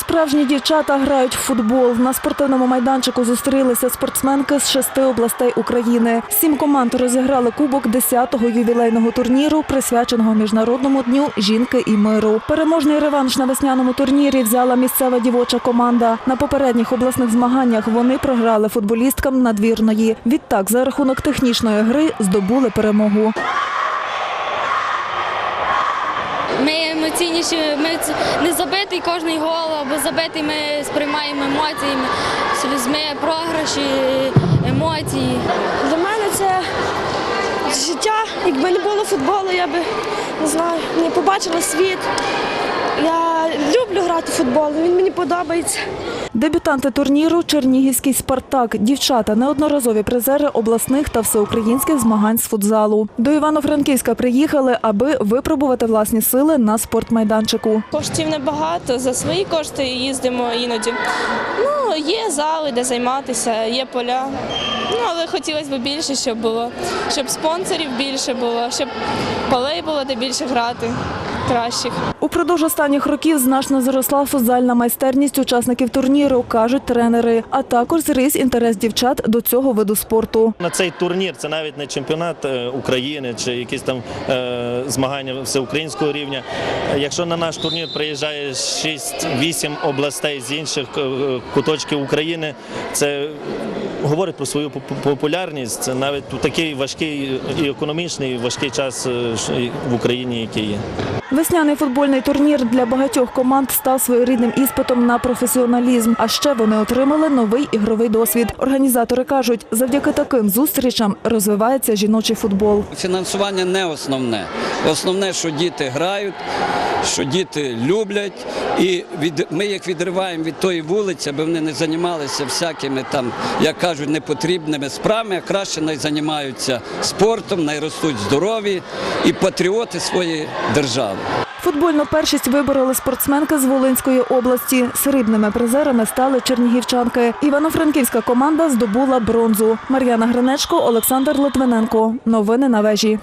Справжні дівчата грають в футбол. На спортивному майданчику зустрілися спортсменки з шести областей України. Сім команд розіграли кубок 10-го ювілейного турніру, присвяченого міжнародному дню жінки і миру. Переможний реванш на весняному турнірі взяла місцева дівоча команда. На попередніх обласних змаганнях вони програли футболісткам надвірної. Відтак, за рахунок технічної гри здобули перемогу. Ми емоційніші, ми не забитий кожний гол або забитий, ми сприймаємо емоціями, ми програші, емоції. Для мене це життя. Якби не було футболу, я би не знаю, не побачила світ. Грати в футбол, він мені подобається. Дебютанти турніру Чернігівський Спартак. Дівчата неодноразові призери обласних та всеукраїнських змагань з футзалу. До Івано-Франківська приїхали, аби випробувати власні сили на спортмайданчику. Коштів небагато, за свої кошти їздимо іноді. Ну, є зали, де займатися, є поля. Ну, але хотілося б більше, щоб було, щоб спонсорів більше було, щоб полей було де більше грати кращих. Упродовж останніх років значно зросла футзальна майстерність учасників турніру, кажуть тренери. А також зріс інтерес дівчат до цього виду спорту. На цей турнір це навіть не чемпіонат е, України чи якісь там е, змагання всеукраїнського рівня. Якщо на наш турнір приїжджає 6-8 областей з інших е, куточків України, це говорить про свою поп- популярність. Це навіть у такий важкий і економічний, і важкий час е, в Україні, який є. Весняний футбольний турнір для багатьох команд став своєрідним іспитом на професіоналізм. А ще вони отримали новий ігровий досвід. Організатори кажуть, завдяки таким зустрічам розвивається жіночий футбол. Фінансування не основне. Основне, що діти грають, що діти люблять, і від, ми їх відриваємо від тої вулиці, аби вони не займалися всякими там, як кажуть, непотрібними справами, а краще най займаються спортом, най ростуть здорові і патріоти своєї держави. Футбольну першість вибороли спортсменки з Волинської області. Срібними призерами стали чернігівчанки. Івано-франківська команда здобула бронзу. Мар'яна Гринечко, Олександр Литвиненко. Новини на вежі.